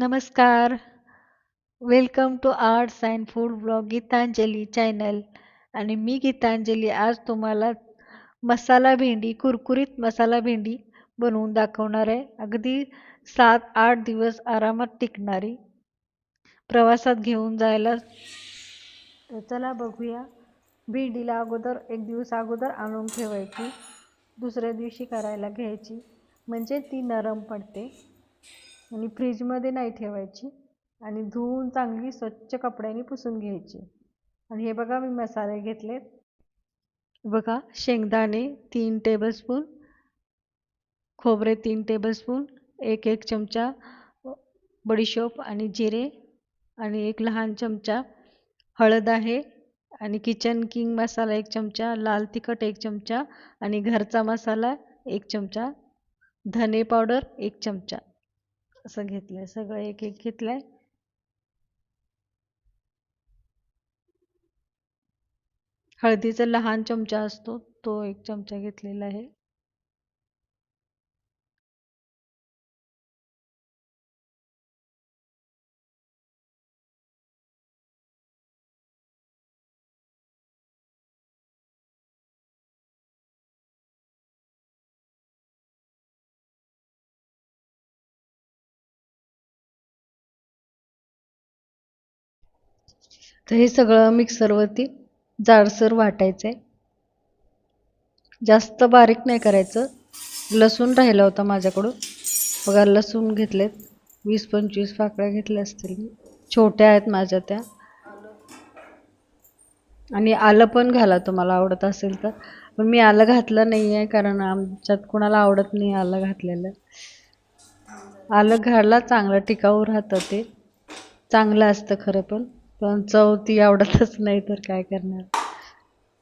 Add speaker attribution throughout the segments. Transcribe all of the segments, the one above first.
Speaker 1: नमस्कार. Welcome to arts and food blog Geetanjali channel आणि मी गीतांजली आज तुम्हाला मसाला भेंडी कुरकुरीत मसाला भेंडी बनवून दाखवणार आहे. अगदी सात आठ दिवस आरामात टिकणारी. प्रवासात घेऊन जायला तर चला बघूया. भेंडीला अगोदर एक दिवस अगोदर आणून ठेवायची. दुसऱ्या दिवशी करायला घ्यायची. म्हणजे ती नरम पडते. आणि फ्रीजमध्ये नाही ठेवायची. आणि धुवून चांगली स्वच्छ कपड्याने पुसून घ्यायची. आणि हे बघा मी मसाले घेतलेत. बघा शेंगदाणे तीन टेबलस्पून खोबरे तीन टेबलस्पून एक एक चमचा बडीशोप आणि जिरे आणि एक लहान चमचा हळद आहे आणि किचन किंग मसाला एक चमचा लाल तिखट एक चमचा आणि घरचा मसाला एक चमचा धने पावडर एक चमचा. असं घेतलंय सगळं एक एक घेतलंय. हळदीचा लहान चमचा असतो तो एक चमचा घेतलेला आहे. तर हे सगळं मिक्सरवरती जाडसर वाटायचं आहे जास्त बारीक नाही करायचं. लसूण राहिला होता माझ्याकडून. बघा लसूण घेतलेत. वीस पंचवीस पाकळ्या घेतल्या असतील. मी छोट्या आहेत माझ्या त्या. आणि आलं पण घाला तुम्हाला आवडत असेल तर. पण मी आलं घातलं नाही आहे कारण आमच्यात कोणाला आवडत नाही आलं घातलेलं. आलं घाला चांगलं टिकाऊ राहतं ते. चांगलं असतं खरं पण. पण चव ती आवडतच नाही तर काय करणार?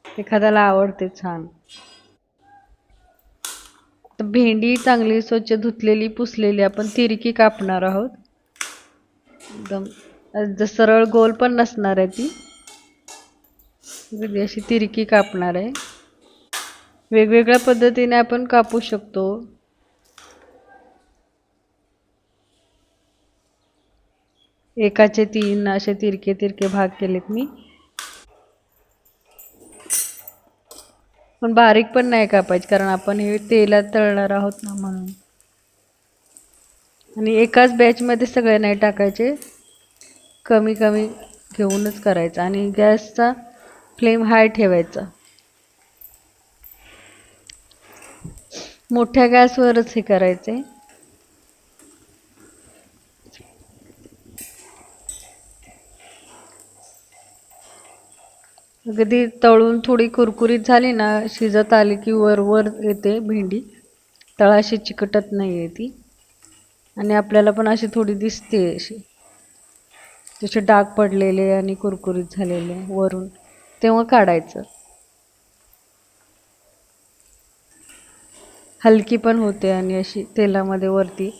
Speaker 1: एखाद्याला आवडते छान. भेंडी चांगली स्वच्छ धुतलेली पुसलेली आपण तिरकी कापणार आहोत. एकदम सरळ गोल पण नसणार आहे ती. अशी तिरकी कापणार आहे. वेगवेगळ्या पद्धतीने आपण कापू शकतो. एकाचे तीन असे तिरके तिरके भाग केलेत मी. पण बारीक पण नाही कापायचे कारण आपण हे तेलात तळणार आहोत ना म्हणून. आणि एकाच बॅचमध्ये सगळे नाही टाकायचे. कमी कमी घेऊनच करायचं आणि गॅसचा फ्लेम हाय ठेवायचा. मोठ्या गॅसवरच हे करायचं. अगदी तळून थोडी कुरकुरीत झाली ना शिजत आली की वर वर येते भेंडी. तळाशी चिकटत नाही आहे ती. आणि आपल्याला पण अशी थोडी दिसते अशी. जसे डाग पडलेले आणि कुरकुरीत झालेले वरून. तेव्हा काढायचं. हलकी पण होते आणि अशी तेलामध्ये वरती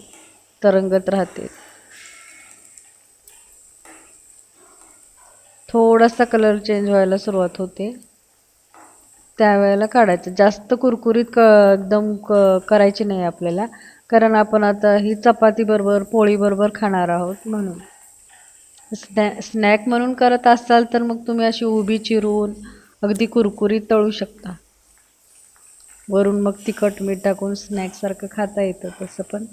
Speaker 1: तरंगत राहते. थोडासा कलर चेंज व्हायला सुरुवात होते. त्यावेळेला काढायचं. जास्त कुरकुरीत क एकदम क करायची नाही आपल्याला. कारण आपण आता ही चपातीबरोबर पोळीबरोबर खाणार आहोत म्हणून. स्नॅ स्नॅक म्हणून करत असाल तर मग तुम्ही अशी उभी चिरून अगदी कुरकुरीत तळू शकता. वरून मग तिखट मीठ टाकून स्नॅकसारखं खाता येतं तसं पण.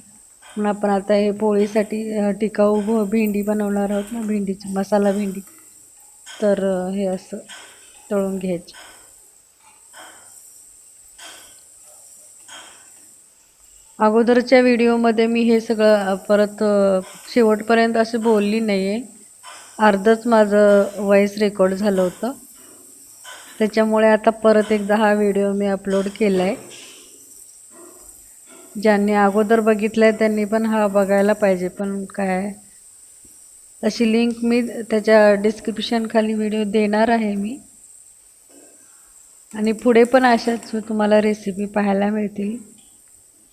Speaker 1: म्हणून आपण आता हे पोळीसाठी टिकाऊ भेंडी बनवणार आहोत ना भेंडीची मसाला भेंडी. तर हे असं तळून घ्यायचे. अगोदरच्या व्हिडिओमध्ये मी हे सगळं परत शेवटपर्यंत असं बोलली नाही आहे अर्धच माझं वॉईस रेकॉर्ड झालं होतं. त्याच्यामुळे आता परत एकदा हा व्हिडिओ मी अपलोड केला आहे ज्यांनी अगोदर बघितलं आहे त्यांनी पण हा बघायला पाहिजे पण काय अशी लिंक मी त्याच्या डिस्क्रिप्शन खाली व्हिडिओ देणार आहे मी. आणि पुढे पण अशाच तुम्हाला रेसिपी पाहायला मिळतील.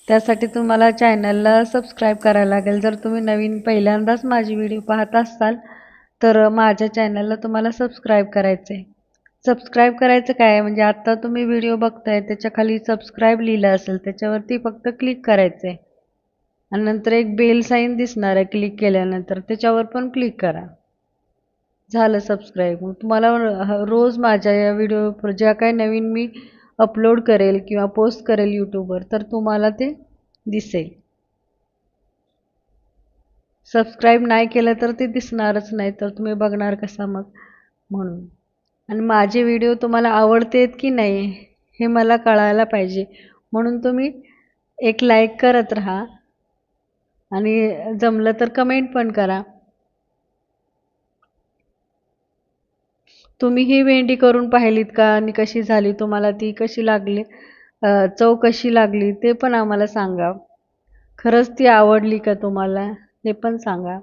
Speaker 1: त्यासाठी तुम्हाला चॅनलला सबस्क्राईब करायला लागेल. जर तुम्ही नवीन पहिल्यांदाच माझी व्हिडिओ पाहत असाल तर माझ्या चॅनलला तुम्हाला सबस्क्राईब करायचं आहे सबस्क्राईब करायचं काय? म्हणजे आत्ता तुम्ही व्हिडिओ बघताय त्याच्याखाली सबस्क्राईब लिहिलं असेल त्याच्यावरती फक्त क्लिक करायचं आहे
Speaker 2: आणि नंतर एक बेल साईन दिसणार आहे क्लिक केल्यानंतर. त्याच्यावर पण क्लिक करा. झालं सबस्क्राईब मग तुम्हाला ह- रोज माझ्या या व्हिडिओ ज्या काही नवीन मी अपलोड करेल किंवा पोस्ट करेल यूट्यूबवर तर तुम्हाला ते दिसेल. सबस्क्राईब नाही केलं तर ते दिसणारच नाही तर तुम्ही बघणार कसा मग? म्हणून. आणि माझे व्हिडिओ तुम्हाला आवडतेत की नाही हे मला कळायला पाहिजे. म्हणून तुम्ही एक लाईक करत राहा. आणि जमलं तर कमेंट पण करा. तुम्ही ही भेंडी करून पाहिलीत का? आणि कशी झाली? तुम्हाला ती कशी लागली? चव कशी लागली? ते पण आम्हाला सांगा. खरंच ती आवडली का तुम्हाला? हे पण सांगा.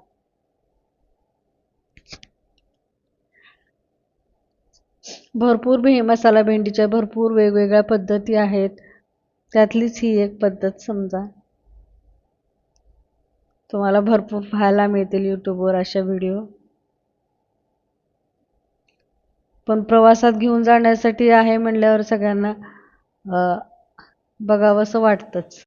Speaker 2: भरपूर भे मसाला भेंडीच्या भरपूर वेगवेगळ्या पद्धती आहेत. त्यातलीच ही एक पद्धत समजा. तुम्हाला भरपूर पाहायला मिळतील यूट्यूबवर अशा व्हिडिओ पण प्रवासात घेऊन जाण्यासाठी आहे म्हणल्यावर सगळ्यांना बघावंसं वाटतंच.